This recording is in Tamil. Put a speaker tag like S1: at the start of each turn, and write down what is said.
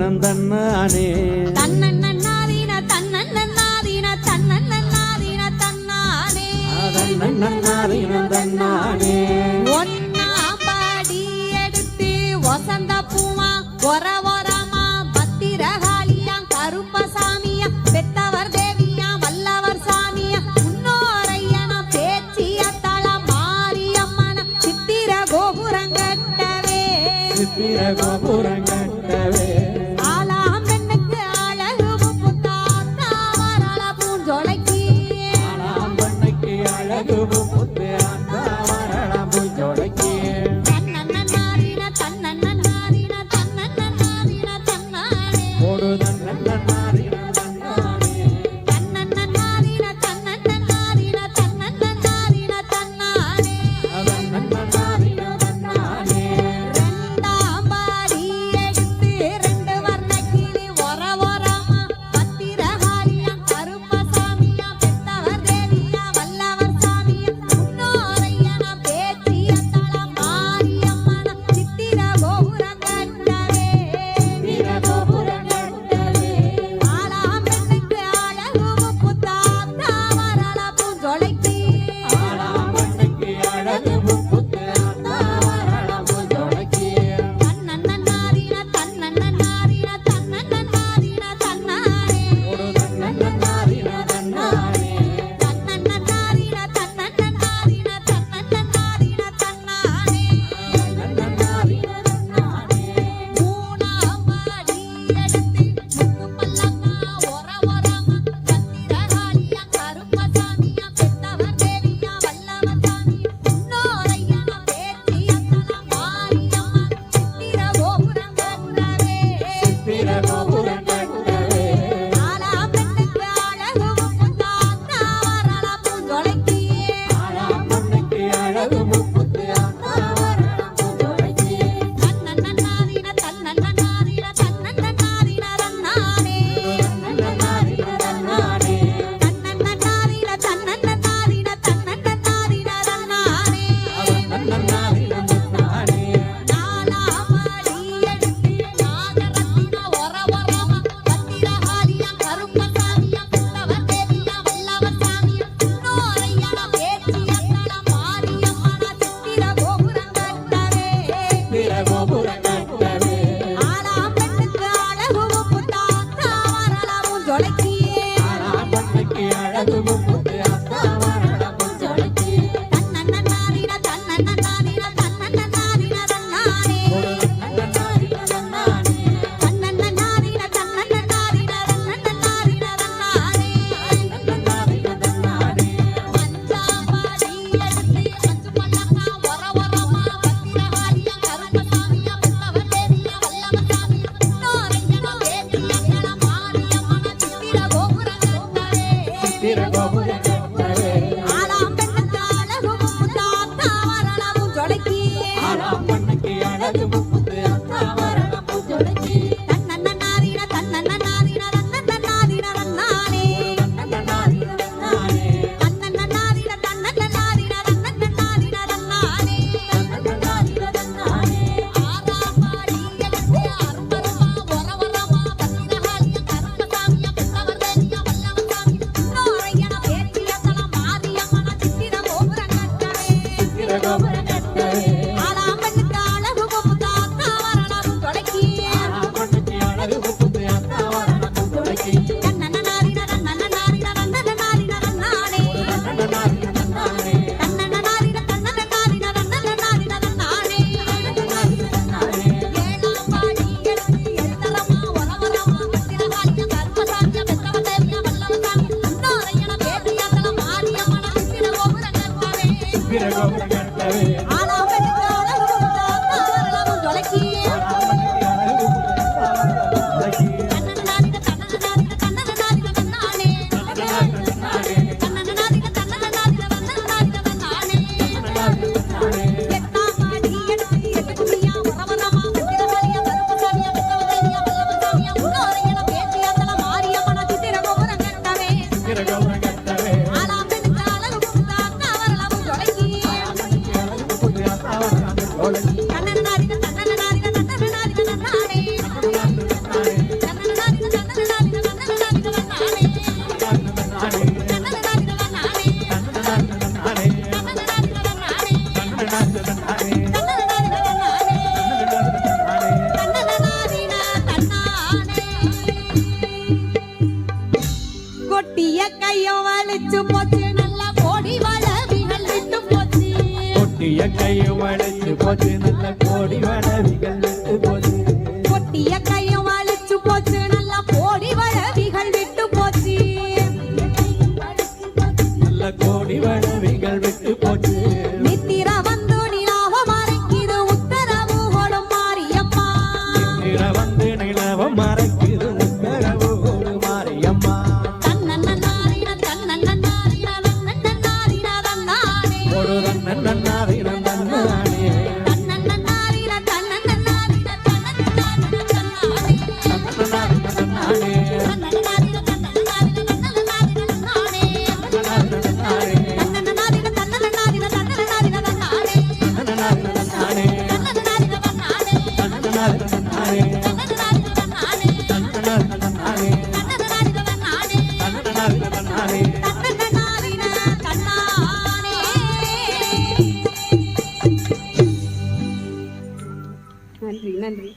S1: தீனம் தன்னானே
S2: தன்னன்னாதீன தன்னன்னாதீன தன்னன்னாதீன தன்னானே.
S1: தன்னன்னாதீன தன்னானே.
S2: ஒன்னா பாடி எடுத்து வசந்த பூமா ஒர தன்னன்னன் நாரின தன்னன்னன் நாரின
S1: தன்னன்னன் நாரின
S2: தன்னாலே. போடு
S1: தன்னன்னன்
S2: போச்சு நல்ல கோடி வடவிகள் விட்டு போச்சு.
S1: கொட்டிய கையும் வலிச்சு போச்சு நல்லா கோடி வழவிகள் விட்டு போச்சு.
S2: நல்ல கோடி வடவிகள் விட்டு போச்சு.
S1: நித்திர வந்து நிலாவ மறைக்குது உத்தரவு
S2: நிற வந்து நிலவ மறைக்குது
S1: நன்றி நன்றி.